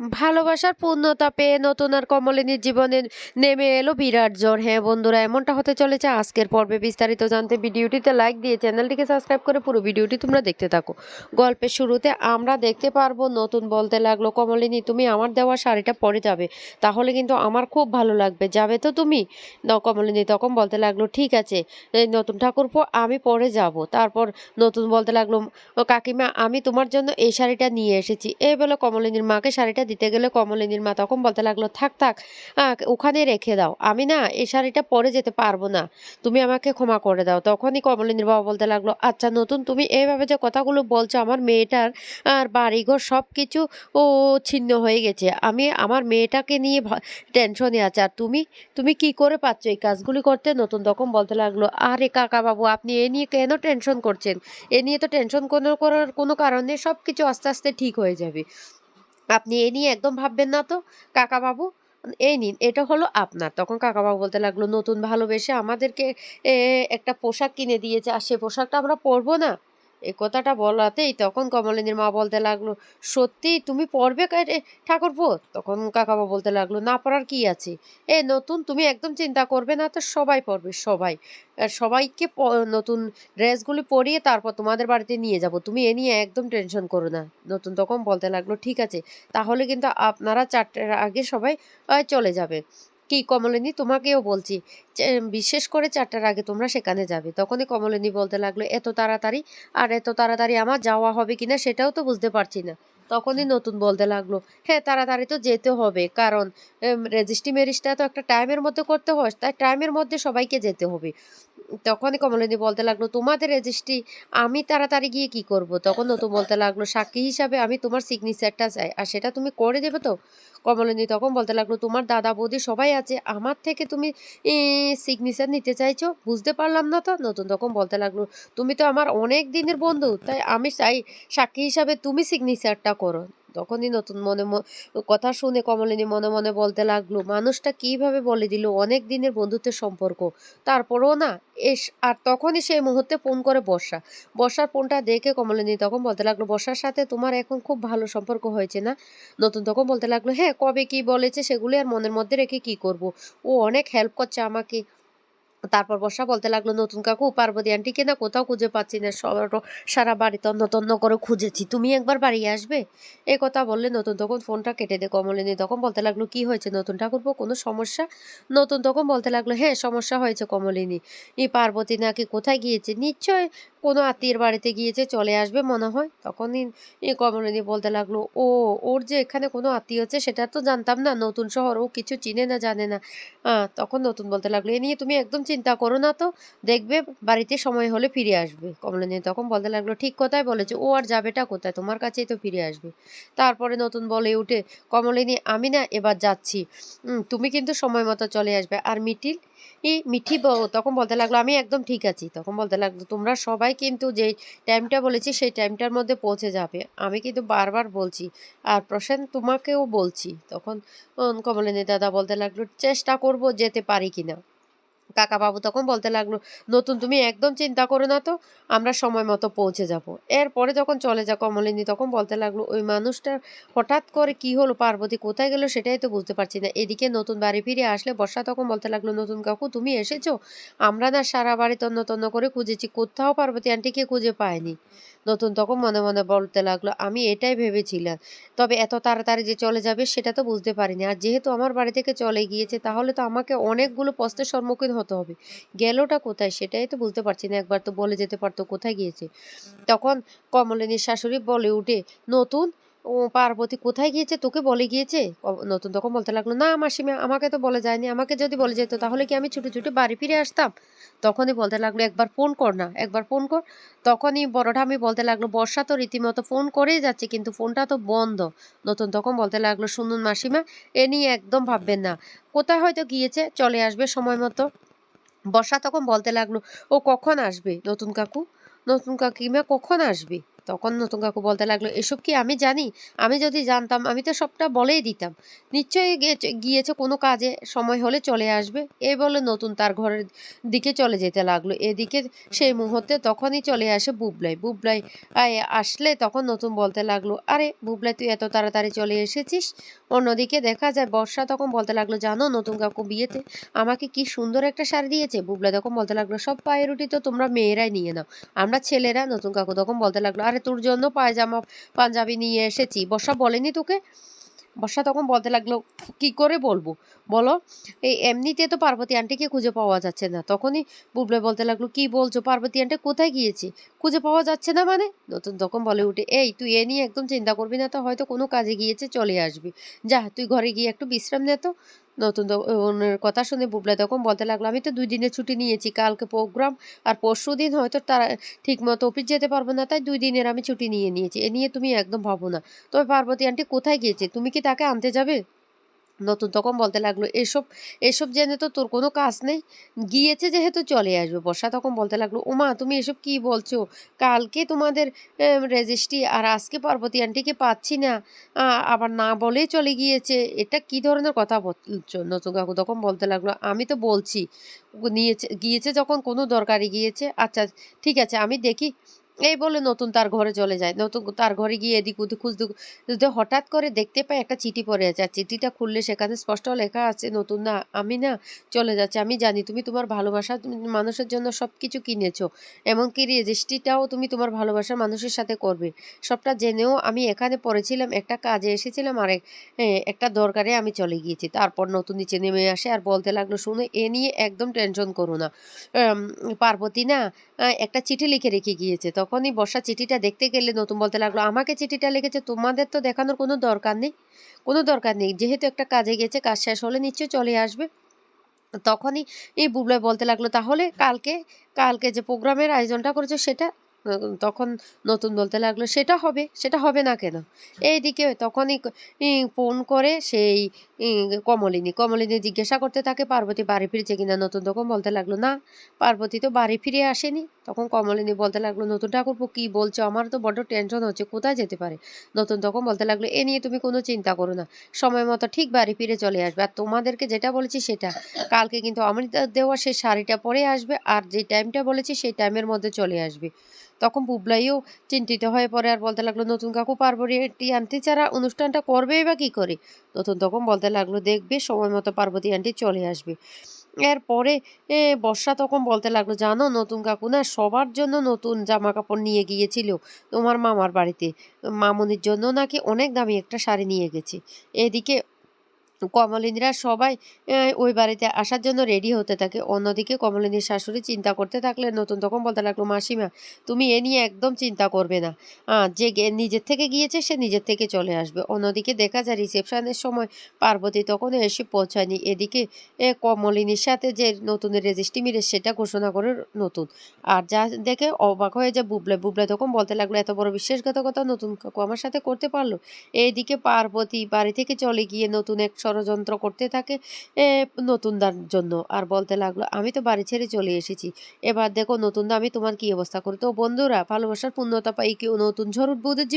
ভালোবাসার পূর্ণতা পেয়ে নতুন আর কমলিনীর জীবনে নেমে এলো বিরাট জ্বর হ্যাঁ বন্ধুরা, এমনটা হতে চলেছে আজকের পর্বে। বিস্তারিত জানতে ভিডিওটিতে লাইক দিয়ে চ্যানেলটিকে সাবস্ক্রাইব করে পুরো ভিডিওটি তোমরা দেখতে থাকো। গল্পের শুরুতে আমরা দেখতে পারব, নতুন বলতে লাগল, কমলিনী, তুমি আমার দেওয়া শাড়িটা পরে যাবে। তাহলে কিন্তু আমার খুব ভালো লাগবে। যাবে তো তুমি? কমলিনী, তখন বলতে লাগল, ঠিক আছে নতুন ঠাকুরপো, আমি পরে যাব। তারপর নতুন বলতে লাগল, কাকিমা, আমি তোমার জন্য এই শাড়িটা নিয়ে এসেছি। এই বলে কমলিনীর মাকে শাড়িটা দিতে গেলে কমলিনীর মা তখন বলতে লাগল, থাক থাক ওখানে রেখে দাও। আমি না এই শাড়িটা পরে যেতে পারব না। তুমি আমাকে ক্ষমা করে দাও। তখনই কমলিনীর বাবা বলতে লাগল আচ্ছা নতুন তুমি এইভাবে যে কথাগুলো বলছো, আমার মেয়েটার আর বাড়িঘর সব কিছু ও ছিন্ন হয়ে গেছে। আমি আমার মেয়েটাকে নিয়ে টেনশনে আছে। আর তুমি তুমি কি করে পাচ্ছ এই কাজগুলি করতে? নতুন তখন বলতে লাগল, আরে কাকা বাবু আপনি এ নিয়ে কেন টেনশন করছেন? এ নিয়ে তো টেনশন কোনো, করার কোনো কারণে সব কিছু আস্তে আস্তে ঠিক হয়ে যাবে। আপনি এ নিয়ে একদম ভাববেন না তো কাকা বাবু এই নিন, এটা হলো আপনার। তখন কাকাবাবু বলতে লাগল, নতুন ভালোবেসে আমাদেরকে একটা পোশাক কিনে দিয়েছে, আর সে পোশাকটা আমরা পরবো না? এই কথাটা বলাতেই তখন কমলিনীর মা বলতে লাগল সত্যি তুমি পড়বে ঠাকুরপো? তখন কাকাবাবু বলতে লাগল, না পড়ার কি আছে? এ, নতুন তুমি একদম চিন্তা করবে না তো সবাই পড়বে, সবাই। সবাইকে নতুন ড্রেসগুলি পরিয়ে তারপর তোমাদের বাড়িতে নিয়ে যাব। তুমি এ নিয়ে একদম টেনশন করো না। নতুন তখন বলতে লাগল, ঠিক আছে, তাহলে কিন্তু আপনারা চারটের আগে সবাই চলে যাবে। কি কমলিনী? তোমাকেও বলছি। বিশেষ করে চারটার আগে তোমরা সেখানে যাবে। তখনই কমলিনী বলতে লাগল, এত তাড়াতাড়ি? আর এত তাড়াতাড়ি আমার যাওয়া হবে কিনা সেটাও তো বুঝতে পারছি না। তখনই নতুন বলতে লাগল হ্যাঁ তাড়াতাড়ি তো যেতে হবে। কারণ রেজিস্ট্রি ম্যারেজটা তো একটা টাইমের মধ্যে করতে হয়। তাই টাইমের মধ্যে সবাইকে যেতে হবে। তখনই কমলিনী বলতে লাগল, তোমাদের রেজিস্ট্রি আমি তাড়াতাড়ি গিয়ে কি করব? তখন নতুন বলতে লাগল, সাক্ষী হিসাবে আমি তোমার সিগনেচারটা চাই, আর সেটা তুমি করে দেবে তো? কমলিনী তখন বলতে লাগল, তোমার দাদা বৌদি সবাই আছে, আমার থেকে তুমি সিগনেচার নিতে চাইছো? বুঝতে পারলাম না তো, নতুন তখন বলতে লাগল, তুমি তো আমার অনেক দিনের বন্ধু, তাই আমি চাই সাক্ষী হিসাবে তুমি সিগনেচারটা করো। তখনই নতুন মনে কথা শুনে কমলিনী মনে মনে বলতে লাগল, মানুষটা কীভাবে বলে দিল? অনেক দিনের বন্ধুত্বের সম্পর্ক। তারপরও না, এস, আর তখনই সেই মুহূর্তে ফোন করে বর্ষা। বর্ষার ফোনটা দেখে কমলিনী তখন বলতে লাগল, বর্ষার সাথে তোমার এখন খুব ভালো সম্পর্ক হয়েছে না? নতুন তখন বলতে লাগল হ্যাঁ কবে কি বলেছে সেগুলি আর মনের মধ্যে রেখে কি করব? ও অনেক হেল্প করছে আমাকে। তারপর বর্ষা বলতে লাগল, নতুন কাকু, পার্বতী আন্টিকে না কোথাও খুঁজে পাচ্ছি না। সারা বাড়ি তন্ন তন্ন করে খুঁজেছি। তুমি একবার বাড়ি আসবে? এই কথা বললে নতুন তখন ফোনটা কেটে দে কমলিনী। তখন বলতে লাগল, কি হয়েছে? নতুন ঠাকুরপো? কোনো সমস্যা? নতুন তখন বলতে লাগল হ্যাঁ সমস্যা হয়েছে কমলিনী। এই পার্বতী নাকি কোথায় গিয়েছে? নিশ্চয় কোনো আত্মীয়ের বাড়িতে গিয়েছে, চলে আসবে মনে হয়। তখনই এই কমলিনী বলতে লাগল, ও, ওর যে এখানে কোনো আত্মীয় আছে, সেটা তো জানতাম না। নতুন শহর ও কিছু চিনে না, জানে না। তখন নতুন বলতে লাগল, এ নিয়ে তুমি একদম চিন্তা করো না তো। দেখবে বাড়িতে সময় হলে ফিরে আসবে। কমলিনী তখন বলতে লাগল, ঠিক কথাই বলেছে। ও আর যাবেটা কোথায়? তোমার কাছেই তো ফিরে আসবে। তারপরে নতুন বলে উঠে, কমলিনী, আমি না এবার যাচ্ছি। তুমি কিন্তু সময় মতো চলে আসবে। আর মিটিল এই মিঠি তখন বলতে লাগল, আমি একদম ঠিক আছি। তখন বলতে লাগল, তোমরা সবাই কিন্তু যে টাইমটা বলেছি, সেই টাইমটার মধ্যে পৌঁছে যাবে। আমি কিন্তু বারবার বলছি। আর প্রশান্ত, তোমাকেও বলছি। তখন কমলিনী দাদা বলতে লাগল, চেষ্টা করব যেতে পারি কিনা। কাকা বাবু তখন বলতে লাগল, নতুন তুমি একদম চিন্তা করো না তো, আমরা সময় মতো পৌঁছে যাব। এরপরে যখন চলে যা কমলিনী, তখন বলতে লাগল, ওই মানুষটার হঠাৎ করে কি হলো, পার্বতী কোথায় গেল সেটাই তো বুঝতে পারছি না। এদিকে নতুন বাড়ি ফিরে আসলে বর্ষা তখন বলতে লাগল, নতুন কাকু, তুমি এসেছ? আমরা না সারা বাড়ি তন্ন তন্ন করে খুঁজেছি, কোথাও পার্বতী আন্টিকে খুঁজে পায়নি। নতুন তখন মনে মনে বলতে লাগল, আমি এটাই ভেবেছিলাম, তবে এত তাড়াতাড়ি যে চলে যাবে সেটা তো বুঝতে পারিনি। আর যেহেতু আমার বাড়ি থেকে চলে গিয়েছে, তাহলে তো আমাকে অনেকগুলো প্রশ্নের সম্মুখীন হতে হবে। গেলোটা কোথায় সেটাই তো বুঝতে পারছি না। একবার তো বলে যেতে পারতো কোথায় গিয়েছে। তখন কমলিনীর শাশুড়ি বলে উঠে নতুন? ও পার্বতী কোথায় গিয়েছে? তোকে বলে গিয়েছে? নতুন তখন বলতে লাগল না মাসিমা আমাকে তো বলে যায়নি। আমাকে যদি বলে যেত তাহলে কি আমি ছুটে ছুটে বাড়ি ফিরে আসতাম? তখনই বলতে লাগল একবার ফোন কর না একবার ফোন কর। তখনই বড়টা আমি বলতে লাগল বর্ষা তো রীতিমতো ফোন করেই যাচ্ছে কিন্তু ফোনটা তো বন্ধ। নতুন তখন বলতে লাগল শুনুন মাসিমা এ নিয়ে একদম ভাববেন না। কোথায় হয়তো গিয়েছে? চলে আসবে সময় মতো। বর্ষা তখন বলতে লাগল ও কখন আসবে নতুন কাকু? নতুন কাকিমা কখন আসবে? তখন নতুন কাকু বলতে লাগল, এসব কি আমি জানি? আমি যদি জানতাম, আমি তো সবটা বলেই দিতাম। নিশ্চয়ই গিয়েছে কোনো কাজে, সময় হলে চলে আসবে। এই বলে নতুন তার ঘরের দিকে চলে যেতে লাগল। এদিকে সেই মুহূর্তে তখনই চলে আসে বুবলাই। বুবলাই আসলে তখন নতুন বলতে লাগল, আরে বুবলাই, তুই এত তাড়াতাড়ি চলে এসেছিস? অন্যদিকে দেখা যায় বর্ষা তখন বলতে লাগল, জানো নতুন কাকু বিয়েতে আমাকে কি সুন্দর একটা শাড়ি দিয়েছে? বুবলাই তখন বলতে লাগল, সব পায়ের রুটি তো তোমরা মেয়েরাই নিয়ে নাও। আমরা ছেলেরা নতুন কাকু তখন বলতে লাগল, আরে তোর জন্য পায়জামা, পাঞ্জাবি নিয়ে এসেছি। বর্ষা বলেনি তোকে? বর্ষা তখন বলতে লাগল, কি করে বলব? বলো, এই এমনিতে তো পার্বতী আন্টিকে খুঁজে পাওয়া যাচ্ছে না। তখনই বুবলে বলতে লাগল, কি বলছো? পার্বতী আন্টি, কোথায় গিয়েছে? খুঁজে পাওয়া যাচ্ছে না মানে? নতুন তখন বলে উঠে, এই, তুই এ নিয়ে একদম চিন্তা করবি না তো, হয়তো কোনো কাজে গিয়েছে, চলে আসবি। যা, তুই ঘরে গিয়ে একটু বিশ্রাম নে তো। নতুন অন্যের কথা শুনে বুবলা তখন বলতে লাগল, আমি তো দুই দিনের ছুটি নিয়েছি, কালকে প্রোগ্রাম আর পরশু দিন হয়তো তারা ঠিক মতো অফিস যেতে পারব না, তাই দুই দিনের আমি ছুটি নিয়ে নিয়েছি। এ নিয়ে তুমি একদম ভাবো না। তবে পার্বতী আন্টি কোথায় গিয়েছে? তুমি কি তাকে আনতে যাবে? নতুন তখন বলতে লাগল, এসব এসব জেনে তো তোর কোনো কাজ নেই। গিয়েছে যেহেতু চলে আসবে। বর্ষা তখন বলতে লাগল, ওমা, তুমি এসব কি বলছো? কালকে তোমাদের রেজিস্ট্রি আর আজকে পার্বতী আন্টিকে পাচ্ছি না। আবার না বলেই চলে গিয়েছে। এটা কি ধরনের কথা বলছো? নতুন কাকু তখন বলতে লাগল, আমি তো বলছি। নিয়েছে গিয়েছে যখন, কোনো দরকারি গিয়েছে। আচ্ছা ঠিক আছে, আমি দেখি। এই বলে নতুন তার ঘরে চলে যায়। নতুন তার ঘরে গিয়ে এদিক ওদিক খুঁজতে খুঁজতে হঠাৎ করে দেখতে পায় একটা চিঠি পড়ে আছে। আর চিঠিটা খুললে সেখানে স্পষ্ট লেখা আছে, নতুন না, আমি না চলে যাচ্ছে। আমি জানি তুমি তোমার ভালোবাসা মানুষের জন্য সব কিছু কিনেছো। এমনকি রেজিস্ট্রিটাও তুমি তোমার ভালোবাসার মানুষের সাথে করবে। সবটা জেনেও আমি এখানে পড়েছিলাম, একটা কাজে এসেছিলাম, আর এক- একটা দরকারে আমি চলে গিয়েছি। তারপর নতুন নিচে নেমে আসে আর বলতে লাগল, শুনে, এ নিয়ে একদম টেনশন করো না। পার্বতী না একটা চিঠি লিখে রেখে গিয়েছে। তখনই বর্ষা চিঠিটা দেখতে গেলে নতুন বলতে লাগল, আমাকে চিঠিটা লিখেছে, তোমাদের তো দেখানোর কোনো দরকার নেই। কোনো দরকার নেই। যেহেতু একটা কাজে গেছে, কাজ শেষ হলে নিশ্চয়ই চলে আসবে। তখনই এই বুবলাই বলতে লাগল, তাহলে কালকে কালকে যে প্রোগ্রামের আয়োজনটা করেছ, সেটা তখন নতুন বলতে লাগল, সেটা হবে সেটা হবে না কেন? এইদিকে তখনই ফোন করে সেই কমলিনী। কমলিনী জিজ্ঞাসা করতে থাকে, পার্বতী বাড়ি ফিরেছে কিনা? নতুন তখন বলতে লাগল, না, পার্বতী তো বাড়ি ফিরে আসেনি। তখন কমলিনী বলতে লাগল, নতুন ঠাকুরপো, কি বলছো? আমার তো বড্ড টেনশন হচ্ছে, কোথায় যেতে পারে? নতুন তখন বলতে লাগল, এ নিয়ে তুমি কোনো চিন্তা করো না, সময় মতো ঠিক বাড়ি ফিরে চলে আসবে। আর তোমাদেরকে যেটা বলেছি সেটা, কালকে কিন্তু আমার দেওয়া সেই শাড়িটা পরে আসবে, আর যে টাইমটা বলেছি, সেই টাইমের মধ্যে চলে আসবে। তখন বুবলাইও চিন্তিত হয়ে পড়ে আর বলতে লাগল, নতুন কাকু পার্বতী আন্টি ছাড়া অনুষ্ঠানটা করবেই বা কী করে? নতুন তখন বলতে লাগল, দেখবে, সময় মতো পার্বতী আন্টি চলে আসবে। এরপরে বর্ষা তখন বলতে লাগল, জানো, নতুন কাকু না সবার জন্য নতুন জামা কাপড় নিয়ে গিয়েছিল তোমার মামার বাড়িতে। মামনির জন্য নাকি অনেক দামি একটা শাড়ি নিয়ে গেছে। এদিকে কমলিনীরা সবাই ওই বাড়িতে আসার জন্য রেডি হতে থাকে। অন্যদিকে কমলিনীর শাশুড়ি চিন্তা করতে থাকলে, নতুন তখন বলতে লাগল, মাসিমা, তুমি এ নিয়ে একদম চিন্তা করবে না। যে নিজের থেকে গিয়েছে, সে নিজের থেকে চলে আসবে। অন্যদিকে দেখা যায়, রিসেপশনের সময় পার্বতী তখন এসে পৌঁছায়নি। এদিকে, এ, কমলিনীর সাথে যে নতুনের রেজিস্ট্রি মিলে, সেটা ঘোষণা করে নতুন। আর যা দেখে অবাক হয়ে যায় বুবলে। বুবলে তখন বলতে লাগল, এত বড় বিশ্বাসঘাতকতা নতুন কাকু আমার সাথে করতে পারল? এইদিকে পার্বতী বাড়ি থেকে চলে গিয়ে নতুন এক ষড়যন্ত্র করতে থাকে নতুন নতুনদার জন্য। আর বলতে লাগল, আমি তো বাড়ি ছেড়ে চলে এসেছি। এবার দেখো নতুনদা, আমি তোমার কি অবস্থা করি? তো বন্ধুরা, ভালোবাসার পূর্ণতা পাই কেউ নতুন ঝড় উদ্বোধের